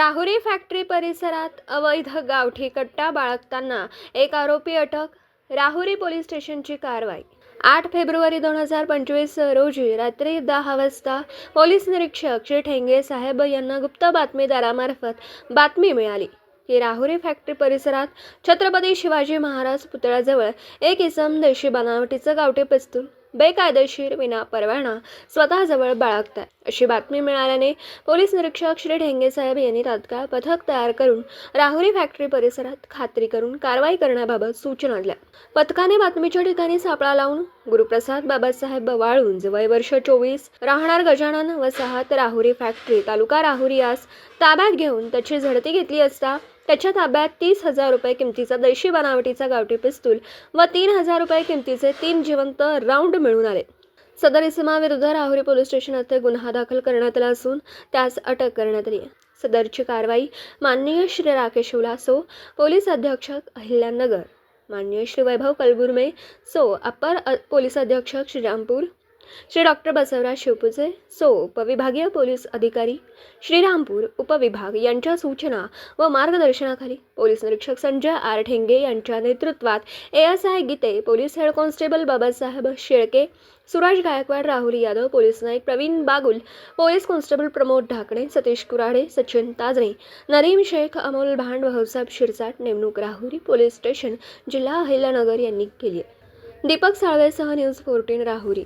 Rahuri factory परिसरात अवैध गावठी कट्टा बाळगताना एक आरोपी अटक राहुरी पोलीस स्टेशनची कारवाई. आठ फेब्रुवारी दोन हजार पंचवीस रोजी रात्री दहा वाजता पोलीस निरीक्षक श्री ठेंगे साहेब यांना गुप्त बातमीदारामार्फत बातमी मिळाली. की राहुरी फॅक्टरी परिसरात छत्रपती शिवाजी महाराज पुतळ्याजवळ एक इसम देशी बनावटीचं गावठी पिस्तूल बेकायदेशीर विना परवाना स्वतःजवळ बाळगताय. अशी बातमी मिळाल्याने पोलीस निरीक्षक श्री ढेंगे साहेब यांनी तात्काळ पथक तयार करून राहुरी फॅक्टरी परिसरात खात्री करून कारवाई करण्याबाबत सूचना दिल्या. पथकाने बातमीच्या ठिकाणी सापळा लावून गुरुप्रसाद बाबासाहेब बवाळून वय वर्ष चोवीस राहणार गजानन वसाहत राहुरी फॅक्टरी तालुका राहुरी यास ताब्यात घेऊन त्याची झडती घेतली असता त्याच्या ताब्यात तीस हजार रुपये किमतीचा देशी बनावटीचा गावठी पिस्तूल व तीन हजार रुपये किमतीचे तीन जिवंत राऊंड मिळून आले. सदर इसमाविरुद्ध राहुरी पोलीस स्टेशन येथे गुन्हा दाखल करण्यात आला असून त्यास अटक करण्यात आली सदरची कारवाई माननीय श्री राकेश उलासो पोलीस अधीक्षक अहिल्यानगर माननीय श्री वैभव कलबुर्मे सो अप्पर पोलीस अधीक्षक श्रीरामपूर श्री डॉक्टर बसवराज शिवपुजे सो उपविभागीय पोलीस अधिकारी श्रीरामपूर उपविभाग यांच्या सूचना व मार्गदर्शनाखाली पोलीस निरीक्षक संजय आर ठेंगे यांच्या नेतृत्वात A S I Gite police head constable Babasaheb Shelke Suraj Gaikwad Rahul Yadav police Naik Pravin Bagul police constable Pramod Dhakne Satish Kurade Sachin Tajne Narim Shaikh Amol Bhand Bhausaheb Shirsat नेमणूक Rahuri police station जिल्हा अहिल्यानगर यांनी केली आहे. दीपक साळवेसह news fourteen Rahuri.